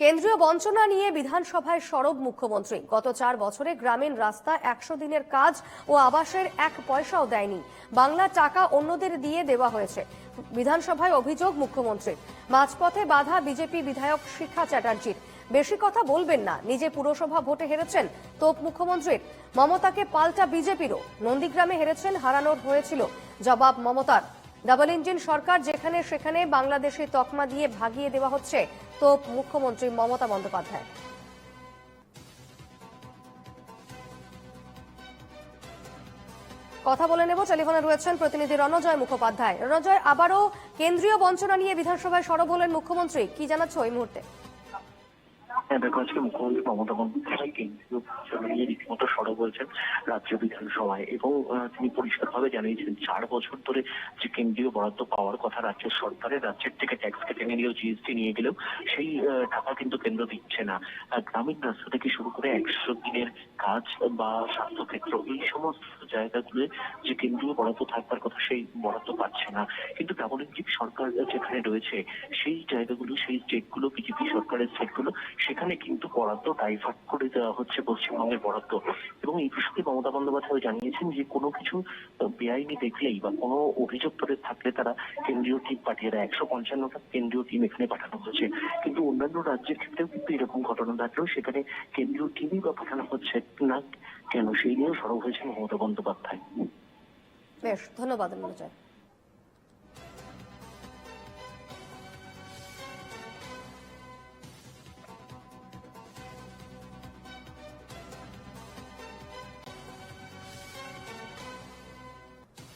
কেন্দ্রীয় বঞ্চনা নিয়ে বিধানসভায় সরব মুখ্যমন্ত্রী। গত চার বছরে গ্রামীণ রাস্তা একশো দিনের কাজ ও আবাসের এক পয়সাও দেয়নি। বাংলা টাকা অন্যদের দিয়ে দেওয়া হয়েছে। বিধানসভায় অভিযোগ মুখ্যমন্ত্রীর মাঝপথে বাধা বিজেপি বিধায়ক শিখা চ্যাটার্জির। বেশি কথা বলবেন না। নিজে পুরসভা ভোটে হেরেছেন তোপ মুখ্যমন্ত্রীর। মমতাকে পাল্টা বিজেপিরও। নন্দীগ্রামে হেরেছেন হারানোর হয়েছিল জবাব মমতার। ডাবল ইঞ্জিন সরকার যেখানে সেখানে বাংলাদেশে তকমা দিয়ে ভাগিয়ে দেওয়া হচ্ছে, তো মুখ্যমন্ত্রী মমতা বন্দ্যোপাধ্যায়। কথা বলে নেব, টেলিফোনে রয়েছেন প্রতিনিধি রণজয় মুখোপাধ্যায়। রণজয়, আবারও কেন্দ্রীয় বঞ্চনা নিয়ে বিধানসভায় সরব হলেন মুখ্যমন্ত্রী, কি জানাচ্ছ ওই মুহূর্তে? দেখো আজকে মুখ্যমন্ত্রী মমতা বন্দ্যোপাধ্যায় কেন্দ্রীয় নিয়ে রীতিমতো সরব হয়েছেন রাজ্য বিধানসভায় এবং তিনি পরিষ্কারভাবে জানিয়েছেন, চার বছর ধরে যে কেন্দ্রীয় বরাদ্দ পাওয়ার কথা রাজ্য সরকারের, রাজ্যের থেকে ট্যাক্স কেটে নিলেও জিএসটি নিয়ে গেলেও সেই টাকা কিন্তু কেন্দ্র দিচ্ছে না। গ্রামীণ রাস্তা থেকে শুরু করে একশো দিনের কাজ বা স্বাস্থ্যক্ষেত্র, এই সমস্ত জায়গাগুলো যে কেন্দ্রীয় বরাদ্দ থাকবার কথা সেই বরাদ্দ পাচ্ছে না। কিন্তু ডাবল ইঞ্জিন সরকার যেখানে রয়েছে, সেই জায়গাগুলো, সেই স্টেটগুলো, বিজেপি সরকারের স্টেটগুলো, সেখানে কিন্তু বরাদ্দ ডাইভার্ট করে দেওয়া হচ্ছে পশ্চিমবঙ্গের বরাদ্দ। এবং এই প্রসঙ্গে মমতা বন্দ্যোপাধ্যায় জানিয়েছেন যে কোনো কিছু বেআইনি দেখলেই বা কোনো অভিযোগ করে থাকলে তারা কেন্দ্রীয় টিম পাঠিয়ে দেয়। একশো পঞ্চান্নটা কেন্দ্রীয় টিম এখানে পাঠানো হয়েছে কিন্তু অন্যান্য রাজ্যের ক্ষেত্রেও কিন্তু এরকম ঘটনা থাকলেও সেখানে কেন্দ্রীয় টিমই বা পাঠানো হচ্ছে না। কেন? সেই নিয়েও সরব হয়েছেন মমতা বন্দ্যোপাধ্যায়। বেশ, ধন্যবাদ রণজয়